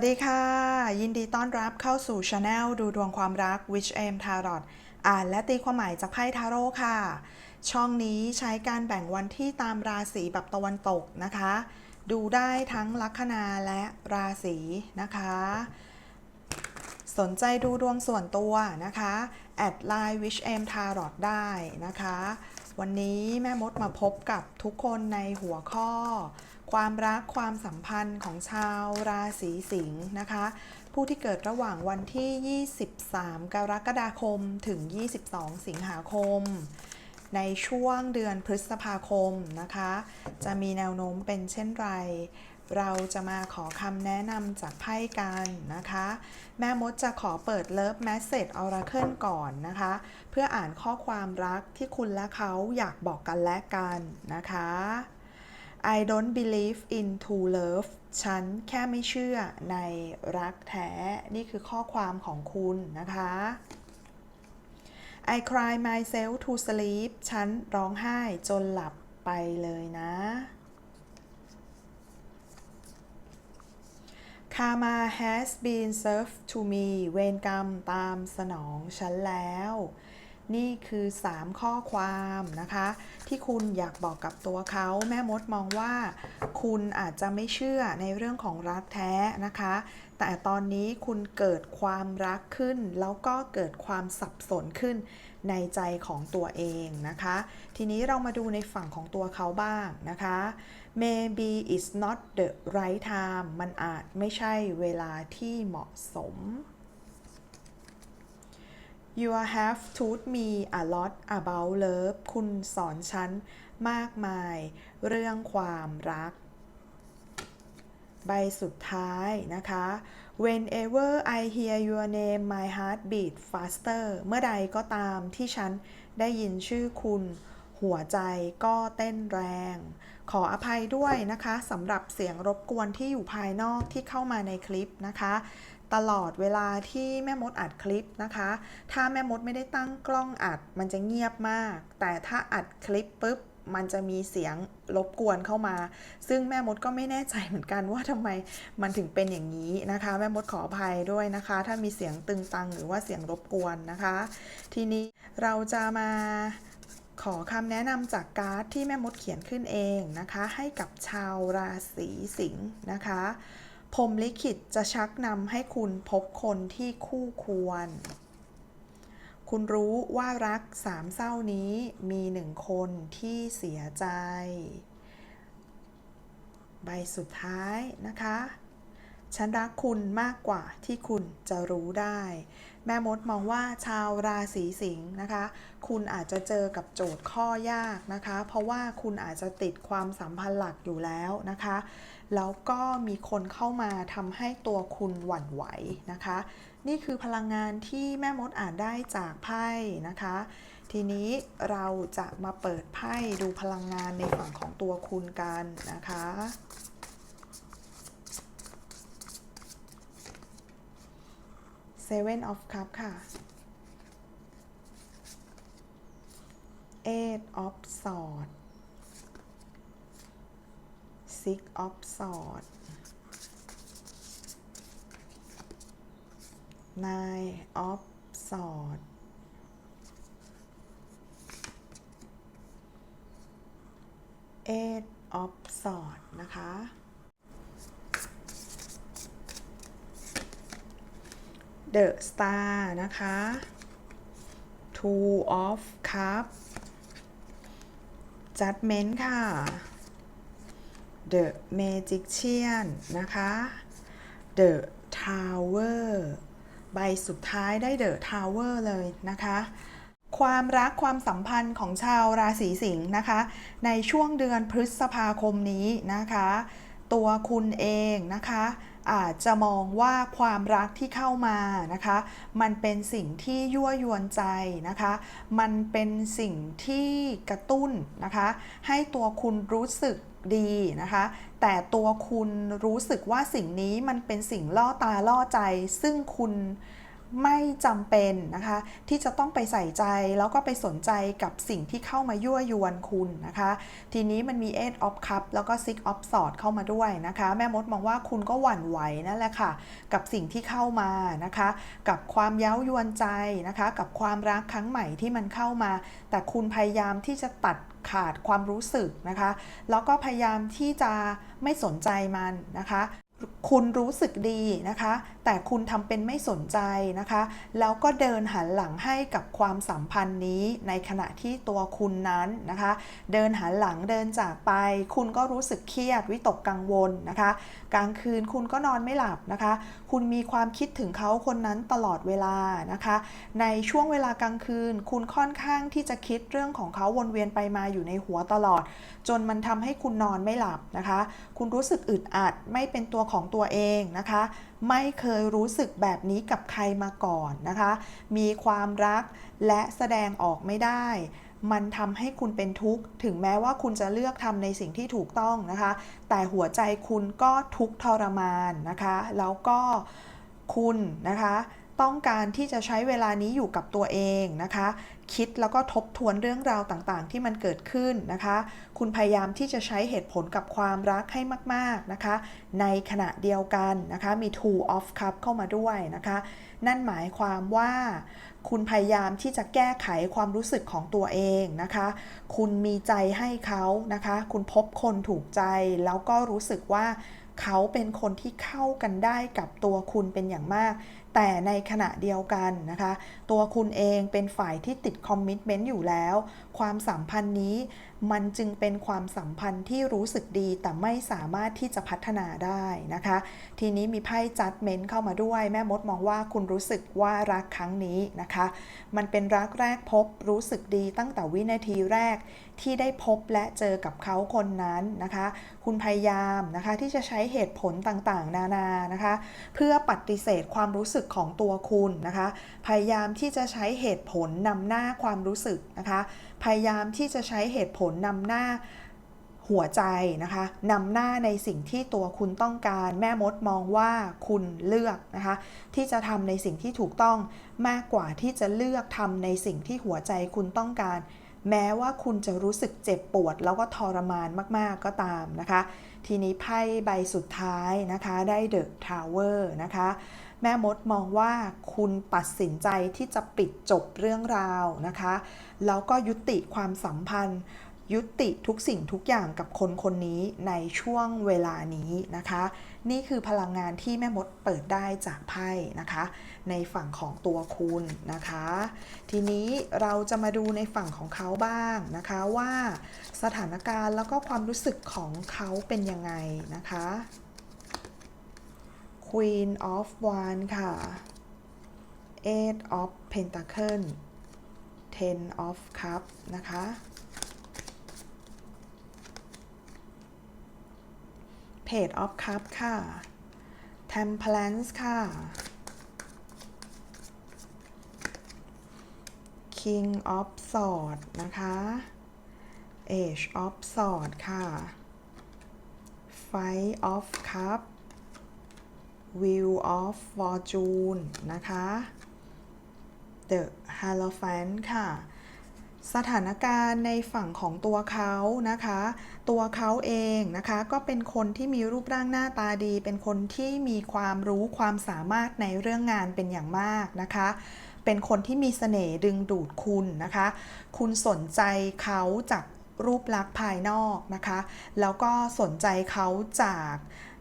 วัสดีค่ะ ยินดีต้อนรับเข้าสู่ช anel ดูดวงความรัก Witch Aim Tarot อ่านและตีความหมายจากไพ่ทาโร่ค่ะ ช่องนี้ใช้การแบ่งวันที่ตามราศีแบบตะวันตกนะคะ ดูได้ทั้งลัคนาและราศีนะคะ สนใจดูดวงส่วนตัวนะคะแอดไลน์ Wish Aim Tarot ได้นะคะ วันนี้แม่มดมาพบกับทุกคนในหัวข้อ ความรักความสัมพันธ์ของชาวราศีสิงห์นะคะ ผู้ที่เกิดระหว่างวันที่ 23 กรกฎาคมถึง 22 สิงหาคม ในช่วงเดือนพฤษภาคมนะคะ จะมีแนวโน้มเป็นเช่นไร เราจะมาขอคำแนะนำจากไพ่กันนะคะ แม่มดจะขอเปิดเลิฟแมสเซจออราเคิลก่อนนะคะ เพื่ออ่านข้อความรักที่คุณและเขาอยากบอกกันและกันนะคะ I don't believe in true love ฉันแค่ไม่เชื่อในรักแท้ นี่คือข้อความของคุณนะคะ I cry myself to sleep ฉันร้องไห้จนหลับไปเลยนะ Karma has been served to me เวรกรรมตามสนองฉันแล้ว นี่คือ 3 ข้อความนะคะ ที่คุณอยากบอกกับตัวเขา แม่มดมองว่า คุณอาจจะไม่เชื่อในเรื่องของรักแท้นะคะ แต่ตอนนี้คุณเกิดความรักขึ้น แล้วก็เกิดความสับสนขึ้นในใจของตัวเองนะคะ ทีนี้เรามาดูในฝั่งของตัวเขาบ้างนะคะ maybe it's not the right time มันอาจไม่ใช่เวลาที่เหมาะสม You have taught me a lot about love คุณสอนฉันมากมาย เรื่องความรัก ใบสุดท้ายนะคะ Whenever I hear your name my heart beat faster เมื่อใดก็ตามที่ฉันได้ยินชื่อคุณหัวใจก็เต้นแรง ขออภัยด้วยนะคะสำหรับเสียงรบกวนที่อยู่ภายนอกที่เข้ามาในคลิปนะคะ ตลอดเวลาที่แม่มดอัดคลิปนะคะ ถ้าแม่มดไม่ได้ตั้งกล้องอัดมันจะเงียบมาก แต่ถ้าอัดคลิปปุ๊บมันจะมีเสียงรบกวนเข้ามา ซึ่งแม่มดก็ไม่แน่ใจเหมือนกันว่าทำไมมันถึงเป็นอย่างนี้นะคะ แม่มดขออภัยด้วยนะคะ ถ้ามีเสียงตึงตังหรือว่าเสียงรบกวนนะคะ ทีนี้เราจะมาขอคำแนะนำจากการ์ดที่แม่มดเขียนขึ้นเองนะคะ ให้กับชาวราศีสิงห์นะคะ พรมลิขิตจะชักนำให้คุณพบคนที่คู่ควร คุณรู้ว่ารักสามเศร้านี้มีหนึ่งคนที่เสียใจ ใบสุดท้ายนะคะ ฉันรักคุณมากกว่าที่คุณจะรู้ได้ แม่มดมองว่าชาวราศีสิงห์นะคะ คุณอาจจะเจอกับโจทย์ข้อยากนะคะ เพราะว่าคุณอาจจะติดความสัมพันธ์หลักอยู่แล้วนะคะ แล้วก็มีคนเข้ามาทำให้ตัวคุณหวั่นไหวนะคะ นี่คือพลังงานที่แม่มดอ่านได้จากไพ่นะคะ ทีนี้เราจะมาเปิดไพ่ดูพลังงานในฝั่งของตัวคุณกันนะคะ Seven of Cup ค่ะ Eight of Swords Six of Swords Nine of Swords Eight of Swords นะคะ The Star นะคะ Two of Cups Judgment ค่ะ The Magician นะคะ The Tower ใบสุดท้ายได้ The Tower เลยนะคะ ความรักความสัมพันธ์ของชาวราศีสิงห์นะคะ ในช่วงเดือนพฤษภาคมนี้นะคะ ตัวคุณเองนะคะ อาจจะมองว่าความรักที่เข้ามานะคะ มันเป็นสิ่งที่ยั่วยวนใจนะคะ มันเป็นสิ่งที่กระตุ้นนะคะ ให้ตัวคุณรู้สึกดีนะคะ แต่ตัวคุณรู้สึกว่าสิ่งนี้มันเป็นสิ่งล่อตาล่อใจ ซึ่งคุณ ไม่จำเป็นนะคะ ที่จะต้องไปใส่ใจแล้วก็ไปสนใจกับสิ่งที่เข้ามายั่วยวนคุณนะคะ ทีนี้มันมี Eight of Cup แล้วก็ Six of sword เข้ามาด้วยนะคะ แม่มดมองว่าคุณก็หวั่นไหวนั่นแหละค่ะ กับสิ่งที่เข้ามานะคะ กับความเย้ายวนใจนะคะ กับความรักครั้งใหม่ที่มันเข้ามา แต่คุณพยายามที่จะตัดขาดความรู้สึกนะคะ แล้วก็พยายามที่จะไม่สนใจมันนะคะคุณรู้สึกดีนะคะ แต่คุณทำเป็นไม่สนใจนะคะ แล้วก็เดินหันหลังให้กับความสัมพันธ์นี้ในขณะที่ตัวคุณนั้นนะคะ เดินหันหลังเดินจากไป คุณก็รู้สึกเครียดวิตกกังวลนะคะ กลางคืนคุณก็นอนไม่หลับนะคะ คุณมีความคิดถึงเขาคนนั้นตลอดเวลานะคะ ในช่วงเวลากลางคืน คุณค่อนข้างที่จะคิดเรื่องของเขาวนเวียนไปมาอยู่ในหัวตลอด จนมันทำให้คุณนอนไม่หลับนะคะ คุณรู้สึกอึดอัดไม่เป็นตัวของตัวตัวเองนะคะ ไม่เคยรู้สึกแบบนี้กับใครมาก่อนนะคะ มีความรักและแสดงออกไม่ได้ มันทำให้คุณเป็นทุกข์ ถึงแม้ว่าคุณจะเลือกทำในสิ่งที่ถูกต้องนะคะ แต่หัวใจคุณก็ทุกข์ทรมานนะคะ แล้วก็คุณนะคะ ต้องการที่จะใช้เวลานี้อยู่กับตัวเองนะคะ คิดแล้วก็ทบทวนเรื่องราวต่างๆ ที่มันเกิดขึ้นนะคะ คุณพยายามที่จะใช้เหตุผลกับความรักให้มากๆนะคะ ในขณะเดียวกันนะคะ มี two of cup เข้ามาด้วยนะคะ นั่นหมายความว่าคุณพยายามที่จะแก้ไขความรู้สึกของตัวเองนะคะ คุณมีใจให้เขานะคะ คุณพบคนถูกใจแล้วก็รู้สึกว่าเขาเป็นคนที่เข้ากันได้กับตัวคุณเป็นอย่างมาก แต่ในขณะเดียวกันนะคะ ตัวคุณเองเป็นฝ่ายที่ติดคอมมิชเมนต์อยู่แล้ว ความสัมพันธ์นี้มันจึงเป็นความสัมพันธ์ที่รู้สึกดีแต่ไม่สามารถที่จะพัฒนาได้นะคะ ทีนี้มีไพ่จัดเมนต์เข้ามาด้วย แม่มดมองว่าคุณรู้สึกว่ารักครั้งนี้นะคะ มันเป็นรักแรกพบรู้สึกดีตั้งแต่วินาทีแรกที่ได้พบและเจอกับเขาคนนั้นนะคะ คุณพยายามนะคะที่จะใช้เหตุผลต่างๆ นานานะคะ เพื่อปฏิเสธความรู้สึกของตัวคุณนะคะ พยายามที่จะใช้เหตุผลนำหน้าความรู้สึกนะคะ พยายามที่จะใช้เหตุผลนำหน้าหัวใจนะคะนำหน้าในสิ่งที่ตัวคุณต้องการ แม่มดมองว่าคุณเลือกนะคะ ที่จะทำในสิ่งที่ถูกต้องมากกว่าที่จะเลือกทำในสิ่งที่หัวใจคุณต้องการ แม้ว่าคุณจะรู้สึกเจ็บปวด แล้วก็ทรมานมาก ๆ ก็ตามนะคะ ทีนี้ไพ่ใบสุดท้ายนะคะ ได้เดอะทาวเวอร์นะคะ แม่มดมองว่าคุณตัดสินใจที่จะปิดจบเรื่องราวนะคะ แล้วก็ยุติความสัมพันธ์ ยุติทุกสิ่งทุกอย่างกับคนคนนี้ในช่วงเวลานี้นะคะ นี่คือพลังงานที่แม่มดเปิดได้จากไพ่นะคะ ในฝั่งของตัวคุณนะคะ ทีนี้เราจะมาดูในฝั่งของเขาบ้างนะคะว่าสถานการณ์แล้วก็ความรู้สึกของเขาเป็นยังไงนะคะ Queen of Wands ค่ะ Eight of Pentacle Ten of Cups นะคะ Page of Cups ค่ะ Temperance ค่ะ King of Swords นะคะ Age of Swords ค่ะ Five of Cups Wheel of Fortune นะคะ The Hierophant ค่ะ สถานการณ์ในฝั่งของตัวเขานะคะ ตัวเขาเองนะคะ ก็เป็นคนที่มีรูปร่างหน้าตาดี เป็นคนที่มีความรู้ความสามารถในเรื่องงานเป็นอย่างมากนะคะเป็นคนที่มีเสน่ห์ดึงดูดคุณนะคะ คุณสนใจเขาจากรูปลักษณ์ภายนอกนะคะ แล้วก็สนใจเขาจาก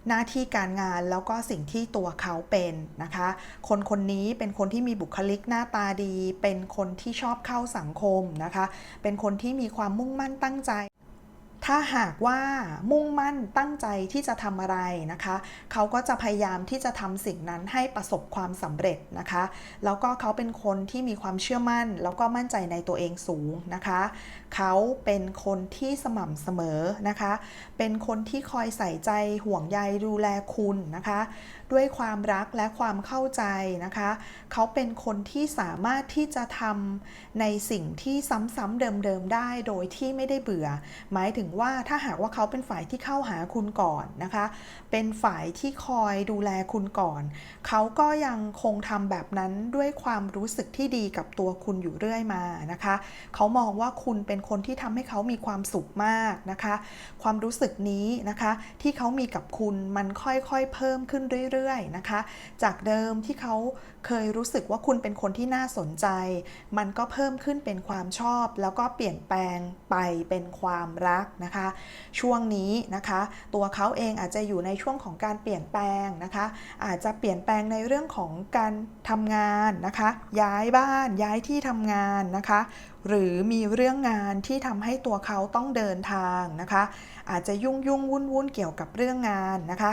หน้าที่การงานแล้วก็สิ่งที่ตัวเขาเป็นนะคะ คนคนนี้เป็นคนที่มีบุคลิกหน้าตาดี เป็นคนที่ชอบเข้าสังคมนะคะ เป็นคนที่มีความมุ่งมั่นตั้งใจถ้าหากว่ามุ่งมั่นตั้งใจที่จะทำอะไรนะคะ เขาก็จะพยายามที่จะทำสิ่งนั้นให้ประสบความสำเร็จนะคะ แล้วก็เขาเป็นคนที่มีความเชื่อมั่น แล้วก็มั่นใจในตัวเองสูงนะคะเขาเป็นคนที่สม่ำเสมอนะคะ เป็นคนที่คอยใส่ใจห่วงใยดูแลคุณนะคะ ด้วยความรักและความเข้าใจนะคะ เขาเป็นคนที่สามารถที่จะทำในสิ่งที่ซ้ำๆเดิมๆได้โดยที่ไม่ได้เบื่อ หมายถึงว่าถ้าหากว่าเขาเป็นฝ่ายที่เข้าหาคุณก่อนนะคะ เป็นฝ่ายที่คอยดูแลคุณก่อน เขาก็ยังคงทำแบบนั้นด้วยความรู้สึกที่ดีกับตัวคุณอยู่เรื่อยมานะคะ เขามองว่าคุณเป็นคนที่ทำให้เขามีความสุขมากนะคะ ความรู้สึกนี้นะคะที่เขามีกับคุณมันค่อยๆเพิ่มขึ้นเรื่อยๆนะคะ จากเดิมที่เขา เคยรู้สึกว่าคุณเป็นคนที่น่าสนใจ มันก็เพิ่มขึ้นเป็นความชอบ แล้วก็เปลี่ยนแปลงไปเป็นความรักนะคะ ช่วงนี้นะคะ ตัวเขาเองอาจจะอยู่ในช่วงของการเปลี่ยนแปลงนะคะ อาจจะเปลี่ยนแปลงในเรื่องของการทำงานนะคะ ย้ายบ้านย้ายที่ทำงานนะคะ หรือมีเรื่องงานที่ทำให้ตัวเขาต้องเดินทางนะคะ อาจจะยุ่งยุ่งวุ่นวุ่นเกี่ยวกับเรื่องงานนะคะ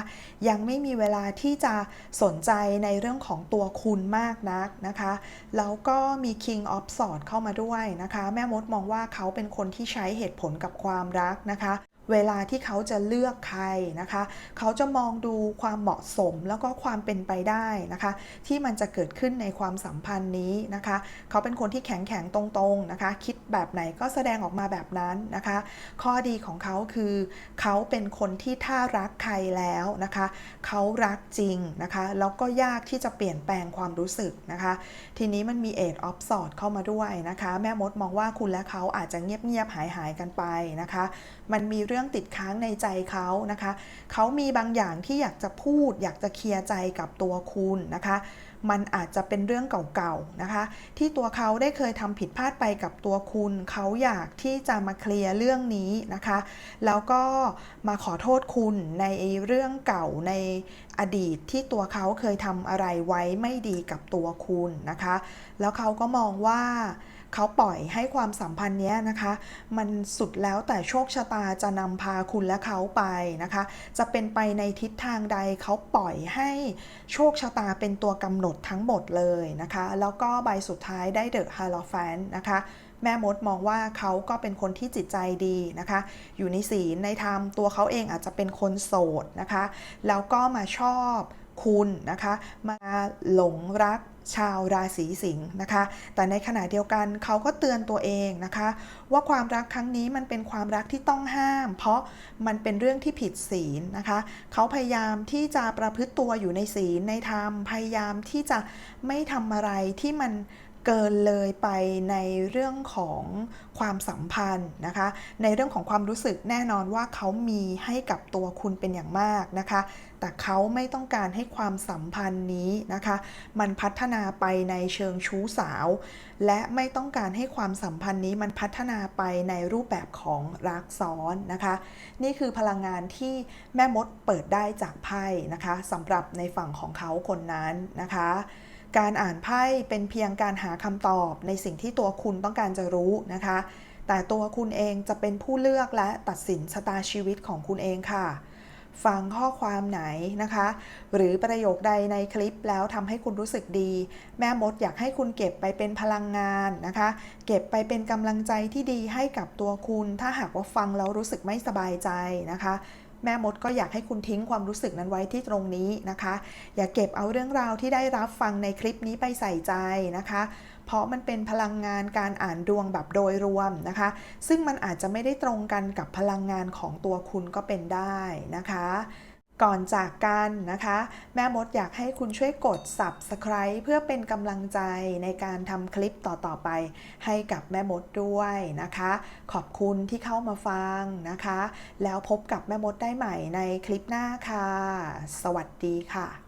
ยังไม่มีเวลาที่จะสนใจในเรื่องของตัวคุณมากนักนะคะ แล้วก็มี King of s w o r d เข้ามาด้วยนะคะ แม่มดมองว่าเขาเป็นคนที่ใช้เหตุผลกับความรักนะคะ เวลาที่เขาจะเลือกใครนะคะ เขาจะมองดูความเหมาะสมแล้วก็ความเป็นไปได้นะคะ ที่มันจะเกิดขึ้นในความสัมพันธ์นี้นะคะ เขาเป็นคนที่แข็งแข็งตรงๆนะคะ คิดแบบไหนก็แสดงออกมาแบบนั้นนะคะ ข้อดีของเขาคือ เขาเป็นคนที่ถ้ารักใครแล้วนะคะ เขารักจริงนะคะแล้วก็ยากที่จะเปลี่ยนแปลงความรู้สึกนะคะ ทีนี้มันมีเอ of ออฟสอดเข้ามาด้วยนะคะ แม่มดมองว่าคุณและเขาอาจจะเงียบๆหายหายๆกันไปนะคะ มันมีเรื่องติดค้างในใจเขานะคะ เขามีบางอย่างที่อยากจะพูด อยากจะเคลียร์ใจกับตัวคุณนะคะ มันอาจจะเป็นเรื่องเก่าๆนะคะ ที่ตัวเขาได้เคยทำผิดพลาดไปกับตัวคุณ เขาอยากที่จะมาเคลียร์เรื่องนี้นะคะ แล้วก็มาขอโทษคุณในเรื่องเก่าในอดีตที่ตัวเขาเคยทำอะไรไว้ไม่ดีกับตัวคุณนะคะ แล้วเขาก็มองว่า เขาปล่อยให้ความสัมพันธ์เนี้ยนะคะ มันสุดแล้วแต่โชคชะตาจะนำพาคุณและเขาไปนะคะ จะเป็นไปในทิศทางใดเขาปล่อยให้โชคชะตาเป็นตัวกำหนดทั้งหมดเลยนะคะ แล้วก็ใบสุดท้ายได้เดอะฮา l ลแฟนนะคะแม่มดมองว่าเขาก็เป็นคนที่จิตใจดีนะคะ อยู่ในศีลในธรรมตัวเขาเองอาจจะเป็นคนโสดนะคะ แล้วก็มาชอบ คุณนะคะ มาหลงรักชาวราศีสิงห์นะคะ แต่ในขณะเดียวกันเขาก็เตือนตัวเองนะคะ ว่าความรักครั้งนี้มันเป็นความรักที่ต้องห้าม เพราะมันเป็นเรื่องที่ผิดศีลนะคะ เขาพยายามที่จะประพฤติตัวอยู่ในศีลในธรรม พยายามที่จะไม่ทำอะไรที่มัน เกินเลยไปในเรื่องของความสัมพันธ์นะคะ ในเรื่องของความรู้สึกแน่นอนว่าเขามีให้กับตัวคุณเป็นอย่างมากนะคะ แต่เขาไม่ต้องการให้ความสัมพันธ์นี้นะคะ มันพัฒนาไปในเชิงชู้สาว และไม่ต้องการให้ความสัมพันธ์นี้มันพัฒนาไปในรูปแบบของรักซ้อนนะคะ นี่คือพลังงานที่แม่มดเปิดได้จากไพ่นะคะสำหรับในฝั่งของเขาคนนั้นนะคะ การอ่านไพ่เป็นเพียงการหาคำตอบในสิ่งที่ตัวคุณต้องการจะรู้นะคะ แต่ตัวคุณเองจะเป็นผู้เลือกและตัดสินชะตาชีวิตของคุณเองค่ะ ฟังข้อความไหนนะคะ หรือประโยคใดในคลิปแล้วทำให้คุณรู้สึกดี แม่มดอยากให้คุณเก็บไปเป็นพลังงานนะคะ เก็บไปเป็นกำลังใจที่ดีให้กับตัวคุณ ถ้าหากว่าฟังแล้วรู้สึกไม่สบายใจนะคะ แม่มดก็อยากให้คุณทิ้งความรู้สึกนั้นไว้ที่ตรงนี้นะคะ อย่าเก็บเอาเรื่องราวที่ได้รับฟังในคลิปนี้ไปใส่ใจนะคะ เพราะมันเป็นพลังงานการอ่านดวงแบบโดยรวมนะคะ ซึ่งมันอาจจะไม่ได้ตรงกันกับพลังงานของตัวคุณก็เป็นได้นะคะ ก่อนจากกันนะคะ แม่มดอยากให้คุณช่วยกด subscribe เพื่อเป็นกำลังใจในการทำคลิปต่อๆไป ให้กับแม่มดด้วยนะคะ ขอบคุณที่เข้ามาฟังนะคะ แล้วพบกับแม่มดได้ใหม่ในคลิปหน้าค่ะ สวัสดีค่ะ